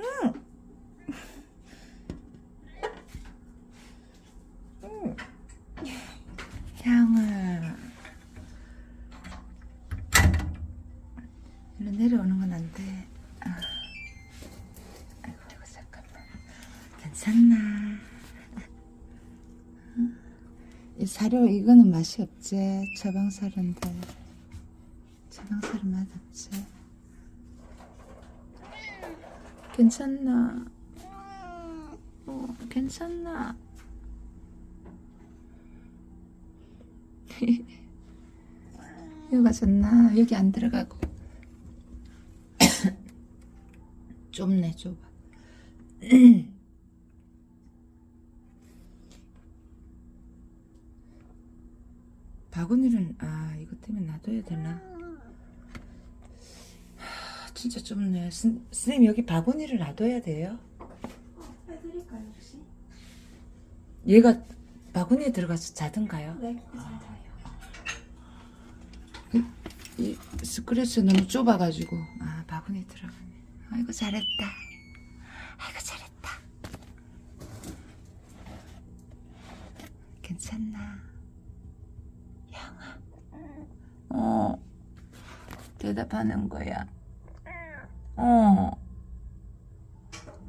음. 향아. 이런 내려오는 건 안 돼. 아. 아이고, 아이고, 괜찮나? 사료 이거는 맛이 없지. 처방살인데 처방살은 맛없지. 괜찮나? 어, 괜찮나? 여기가 좋나? 여기 안 들어가고. 좁네, 좁아. 바구니는 아 이것 때문에 놔둬야 되나? 하, 진짜 좁네. 선, 선생님 여기 바구니를 놔둬야 돼요? 해드릴까요 혹시? 얘가 바구니에 들어가서 자든가요? 네, 잘 자요. 이 스크래치 너무 좁아가지고 아 바구니에 들어가네. 아이고 잘했다. 아이고 잘했다. 괜찮나? 양아. 어. 대답하는 거야. 어.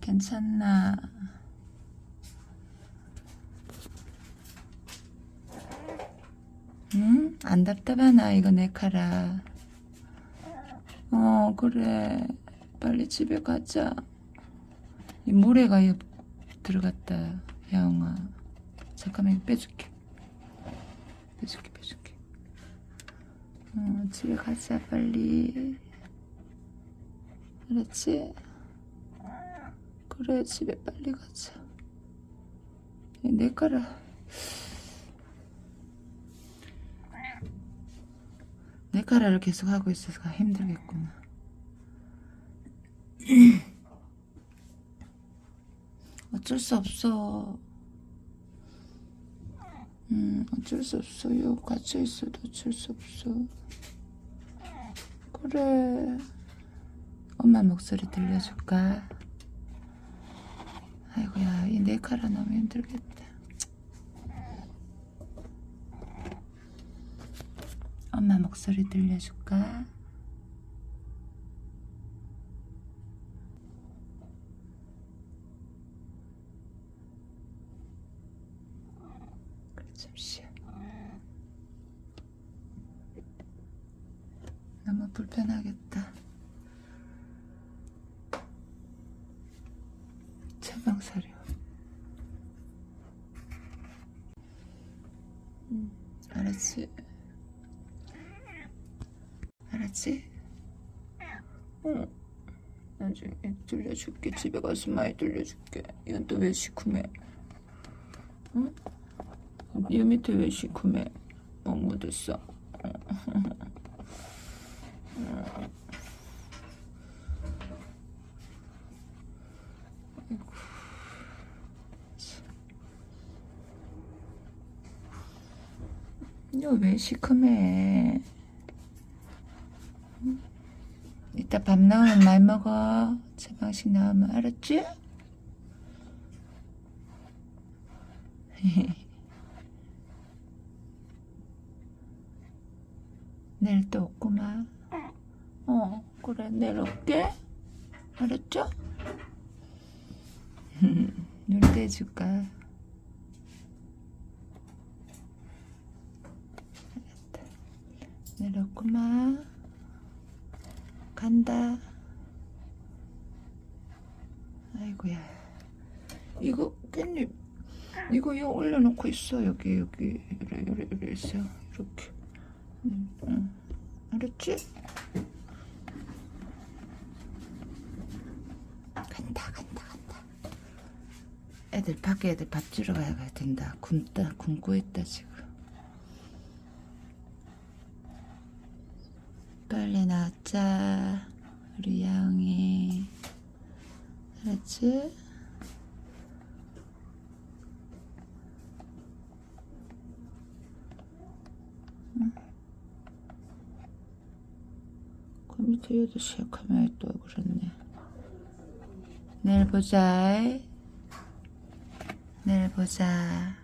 괜찮나? 응? 안 답답하나 이거 내 카라. 어 그래. 빨리 집에 가자. 이 모래가 옆 들어갔다. 야옹아. 잠깐만 빼줄게. 빼줄게 빼줄게. 어 집에 가자 빨리. 알았지? 그래 집에 빨리 가자. 내 카라. 내 카라를 계속 하고 있어서 힘들겠구나. 어쩔 수 없어. 음, 어쩔 수 없어요. 갇혀 있어도 어쩔 수 없어. 그래. 엄마 목소리 들려줄까? 아이고야, 이내 카라 너무 힘들겠다. 엄마 목소리 들려줄까? 그래 좀 쉬어. 너무 불편하겠다. 처방사료. 음, 알았지? 알았지? 응. 나중에 들려줄게. 집에 가서 많이 들려줄게. 이건 또 왜 시큼해? 응? 이 밑에 왜 시큼해? 뭐 묻었어? 너 왜 시큼해? 이따 밥 나오면 많이 먹어. 제방식 나오면 알았지? 내일 또 없구만. 어, 그래, 내일 올게. 알았죠? 눈 떼줄까? 알았다. 내일 없구만. 간다. 아이고야. 이거 깻잎 이거 여 올려놓고 있어 여기 여기 이래 이래 이래 있어 이렇게. 응, 응. 알았지? 간다 간다 간다. 애들 밖에 애들 밥 주러 가야 된다. 굶다 굶고 있다 지금. 빨리 나자. 우리 야옹이. 알았지? 응. 그 밑에 얘도 시작하면 또 그렇네. 내일 보자. 내일 보자.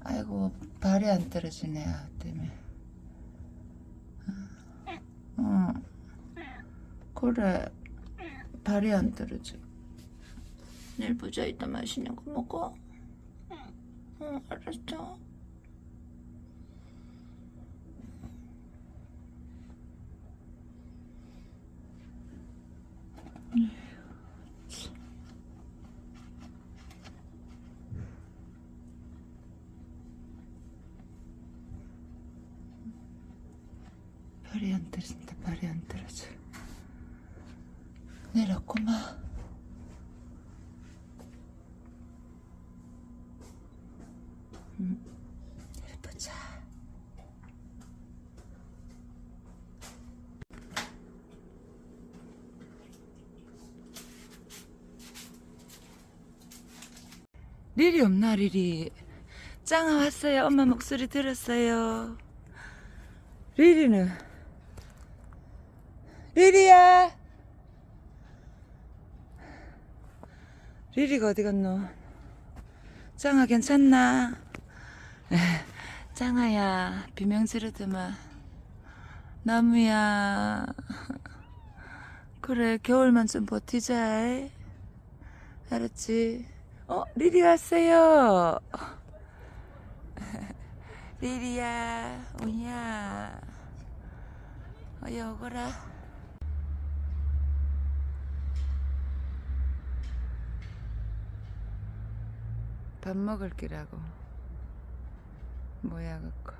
아이고 발이 안 떨어지네 아 때문에 어. 그래. 발이 안 떨어져. 내일 보자 이따 맛있는 거 먹어 응, 응 알았어 발이 안 떨어진다 발이 안 떨어져 내렸구만. 음, 내려보자. 리리 없나 리리 짱아 왔어요. 엄마 목소리 들었어요. 리리는? 리리야 리리가 어디 갔노? 짱아 괜찮나? 에, 짱아야 비명 지르더만. 나무야. 그래 겨울만 좀 버티자 이. 알았지? 어 리리 왔어요. 리리야 오냐? 어여 오거라 밥 먹을 기라고 뭐야 그거.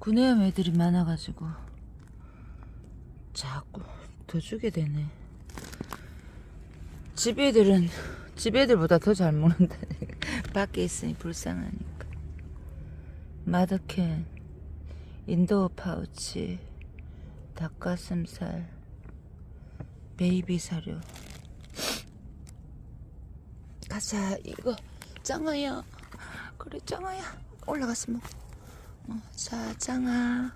구내염 애들이 많아가지고 자꾸 더 주게 되네. 집 애들은 집 애들보다 더 잘 먹는다 밖에 있으니 불쌍하니까. 마더캔 인도어 파우치 닭가슴살 베이비 사료 가자. 이거 짱아야. 그래 짱아야. 먹어 어, 자 짱아.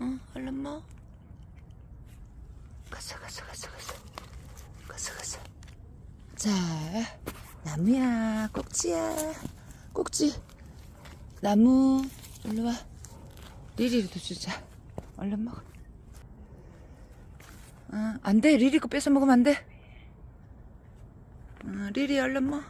어 얼른 먹어 가자 가자 가자 가자. 가자 가자. 자 나무야 꼭지야. 꼭지. 나무 일로 와. 리리도 주자. 얼른 먹어. 어, 안돼. 리리 거 뺏어 먹으면 안돼 어, 리리 얼른 먹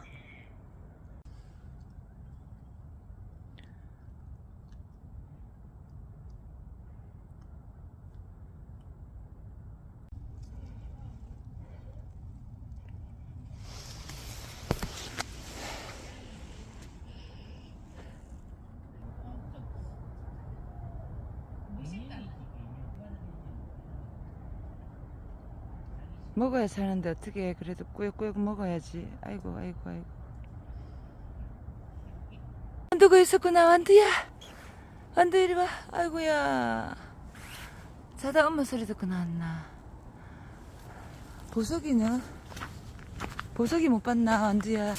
먹어야 사는데 어떻게 그래도 꾸역꾸역 먹어야지. 아이고 아이고 아이고. 완두가 있었구나 완두야. 완두 이리 와. 아이고야. 자다 엄마 소리 듣고 나왔나. 보석이는 보석이 못 봤나 완두야.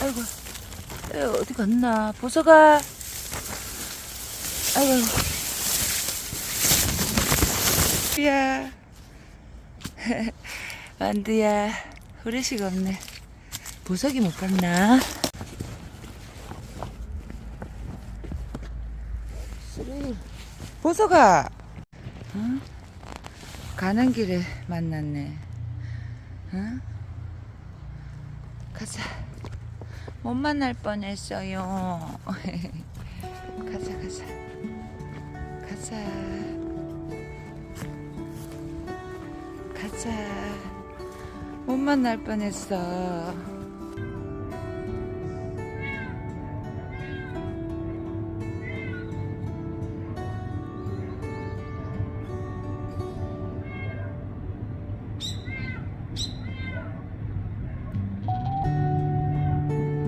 아이고. 에, 어디 갔나? 보석아 아이고 야. 완두야 후레쉬가 없네. 보석이 못 봤나? 보석아. 어? 가는 길에 만났네. 어? 가자. 못 만날 뻔했어요. 가자 가자 가자. 가자. 못 만날 뻔했어